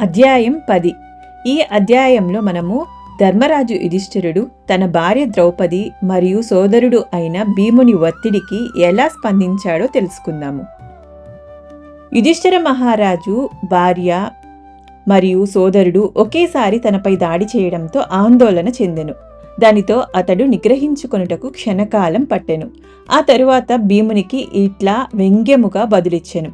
అధ్యాయం పది. ఈ అధ్యాయంలో మనము ధర్మరాజు యుధిష్ఠిరుడు తన భార్య ద్రౌపది మరియు సోదరుడు అయిన భీముని ఒత్తిడికి ఎలా స్పందించాడో తెలుసుకుందాము. యుధిష్ఠిర మహారాజు భార్య మరియు సోదరుడు ఒకేసారి తనపై దాడి చేయడంతో ఆందోళన చెందెను. దానితో అతడు నిగ్రహించుకొనుటకు క్షణకాలం పట్టెను. ఆ తరువాత భీమునికి ఇట్లా వ్యంగ్యముగా బదులిచ్చెను.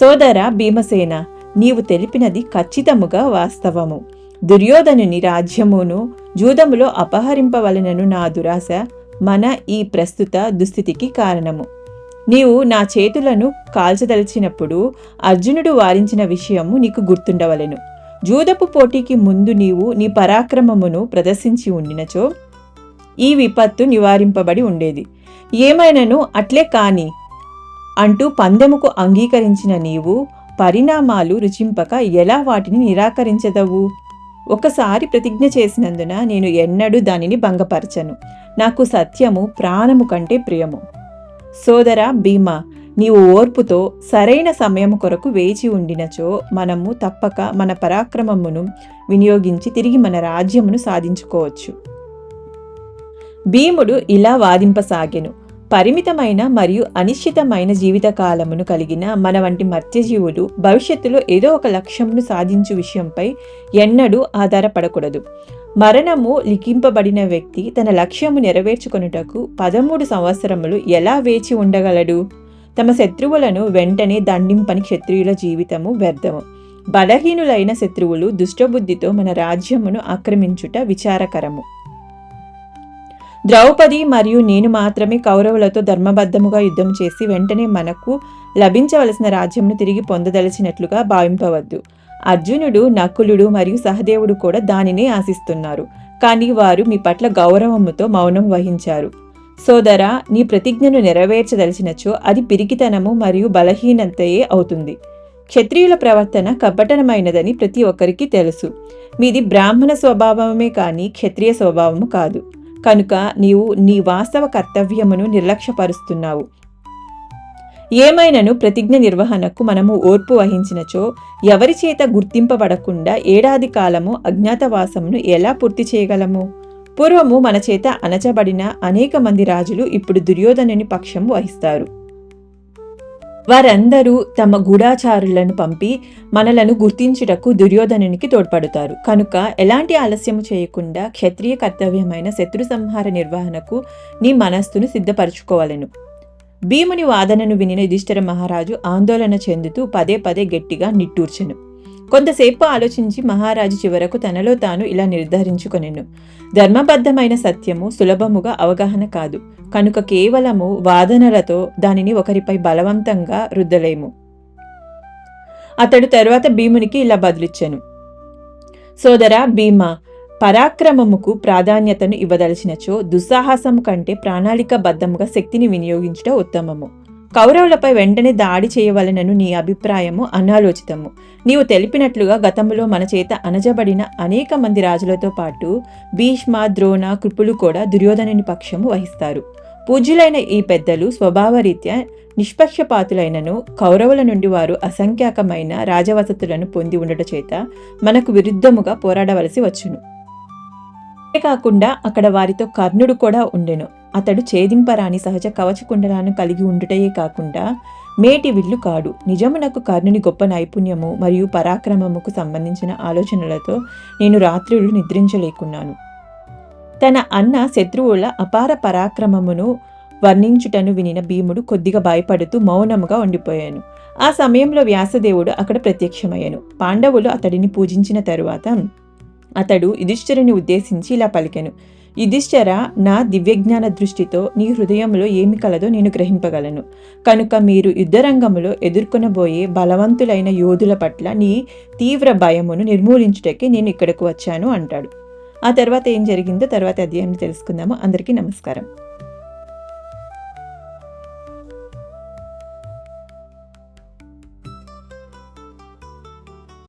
సోదర భీమసేన నీవు తెలిపినది ఖచ్చితముగా వాస్తవము. దుర్యోధనుని రాజ్యమును జూదములో అపహరింపవలనను నా దురాశ మన ఈ ప్రస్తుత దుస్థితికి కారణము. నీవు నా చేతులను కాల్చదలిచినప్పుడు అర్జునుడు వారించిన విషయము నీకు గుర్తుండవలెను. జూదపు పోటీకి ముందు నీవు నీ పరాక్రమమును ప్రదర్శించి ఉండినచో ఈ విపత్తు నివారింపబడి ఉండేది. ఏమైనను అట్లే కాని అంటూ పందెముకు అంగీకరించిన నీవు పరిణామాలు రుచింపక ఎలా వాటిని నిరాకరించదవు? ఒకసారి ప్రతిజ్ఞ చేసినందున నేను ఎన్నడూ దానిని భంగపరచను. నాకు సత్యము ప్రాణము కంటే ప్రియము. సోదర భీమా నీవు ఓర్పుతో సరైన సమయం కొరకు వేచి ఉండినచో మనము తప్పక మన పరాక్రమమును వినియోగించి తిరిగి మన రాజ్యమును సాధించుకోవచ్చు. భీముడు ఇలా వాదింపసాగెను. పరిమితమైన మరియు అనిశ్చితమైన జీవితకాలమును కలిగిన మన వంటి మత్స్యజీవులు భవిష్యత్తులో ఏదో ఒక లక్ష్యమును సాధించు విషయంపై ఎన్నడూ ఆధారపడకూడదు. మరణము లిఖింపబడిన వ్యక్తి తన లక్ష్యము నెరవేర్చుకొనుటకు పదమూడు సంవత్సరములు ఎలా వేచి ఉండగలడు? తమ శత్రువులను వెంటనే దండింపని క్షత్రియుల జీవితము వ్యర్థము. బలహీనులైన శత్రువులు దుష్టబుద్ధితో మన రాజ్యమును ఆక్రమించుట విచారకరము. ద్రౌపది మరియు నేను మాత్రమే కౌరవులతో ధర్మబద్ధముగా యుద్ధం చేసి వెంటనే మనకు లభించవలసిన రాజ్యంను తిరిగి పొందదలిచినట్లుగా భావింపవద్దు. అర్జునుడు నకులుడు మరియు సహదేవుడు కూడా దానినే ఆశిస్తున్నారు. కానీ వారు మీ పట్ల గౌరవముతో మౌనం వహించారు. సోదర నీ ప్రతిజ్ఞను నెరవేర్చదలిచినచో అది పిరికితనము మరియు బలహీనతయే అవుతుంది. క్షత్రియుల ప్రవర్తన కపటనమైనదని ప్రతి ఒక్కరికి తెలుసు. మీది బ్రాహ్మణ స్వభావమే కానీ క్షత్రియ స్వభావము కాదు. కనుక నీవు నీ వాస్తవ కర్తవ్యమును నిర్లక్ష్యపరుస్తున్నావు. ఏమైనను ప్రతిజ్ఞ నిర్వహణకు మనము ఓర్పు వహించినచో ఎవరి చేత గుర్తింపబడకుండా ఏడాది కాలము అజ్ఞాతవాసమును ఎలా పూర్తి చేయగలము? పూర్వము మన చేత అణచబడిన అనేక మంది రాజులు ఇప్పుడు దుర్యోధనుని పక్షం వహిస్తారు. వారందరూ తమ గూఢాచారులను పంపి మనలను గుర్తించుటకు దుర్యోధనునికి తోడ్పడతారు. కనుక ఎలాంటి ఆలస్యము చేయకుండా క్షత్రియ కర్తవ్యమైన శత్రు సంహార నిర్వహణకు నీ మనస్సును సిద్ధపరచుకోవాలను. భీముని వాదనను వినిన యుధిష్ఠిర మహారాజు ఆందోళన చెందుతూ పదే పదే గట్టిగా నిట్టూర్చెను. కొంతసేపు ఆలోచించి మహారాజు చివరకు తనలో తాను ఇలా నిర్ధారించుకొనెను. ధర్మబద్ధమైన సత్యము సులభముగా అవగాహన కాదు. కనుక కేవలము వాదనలతో దానిని ఒకరిపై బలవంతంగా రుద్దలేము. అతడు తరువాత భీమునికి ఇలా బదులిచ్చాను. సోదరా భీమా పరాక్రమముకు ప్రాధాన్యతను ఇవ్వదలిచినచో దుస్సాహసము కంటే ప్రణాళికబద్ధముగా శక్తిని వినియోగించుట ఉత్తమము. కౌరవులపై వెంటనే దాడి చేయవలనను నీ అభిప్రాయము అనాలోచితము. నీవు తెలిపినట్లుగా గతంలో మన చేత అనజబడిన అనేక మంది రాజులతో పాటు భీష్మ ద్రోణ కృపులు కూడా దుర్యోధనుని పక్షము వహిస్తారు. పూజ్యులైన ఈ పెద్దలు స్వభావరీత్యా నిష్పక్షపాతులైనను కౌరవుల నుండి వారు అసంఖ్యాకమైన రాజవసతులను పొంది ఉండట చేత మనకు విరుద్ధముగా పోరాడవలసి వచ్చును. అంతేకాకుండా అక్కడ వారితో కర్ణుడు కూడా ఉండెను. అతడు ఛేదింపరాని సహజ కవచకుండలాను కలిగి ఉండుటయే కాకుండా మేటి విల్లు కాడు. నిజమునకు కర్ణుని గొప్ప నైపుణ్యము మరియు పరాక్రమముకు సంబంధించిన ఆలోచనలతో నేను రాత్రులు నిద్రించలేకున్నాను. తన అన్న శత్రువుల అపార పరాక్రమమును వర్ణించుటను వినిన భీముడు కొద్దిగా భయపడుతూ మౌనముగా ఉండిపోయాను. ఆ సమయంలో వ్యాసదేవుడు అక్కడ ప్రత్యక్షమయ్యాను. పాండవులు అతడిని పూజించిన తరువాత అతడు యుధిష్ఠిరుని ఉద్దేశించి ఇలా పలికెను. యుధిష్ఠర నా దివ్యజ్ఞాన దృష్టితో నీ హృదయంలో ఏమి కలదో నేను గ్రహింపగలను. కనుక మీరు యుద్ధరంగంలో ఎదుర్కొనబోయే బలవంతులైన యోధుల పట్ల నీ తీవ్ర భయమును నిర్మూలించుటకే నేను ఇక్కడకు వచ్చాను అంటాడు. ఆ తర్వాత ఏం జరిగిందో తర్వాత అధ్యాయాన్ని తెలుసుకుందాము. అందరికీ నమస్కారం.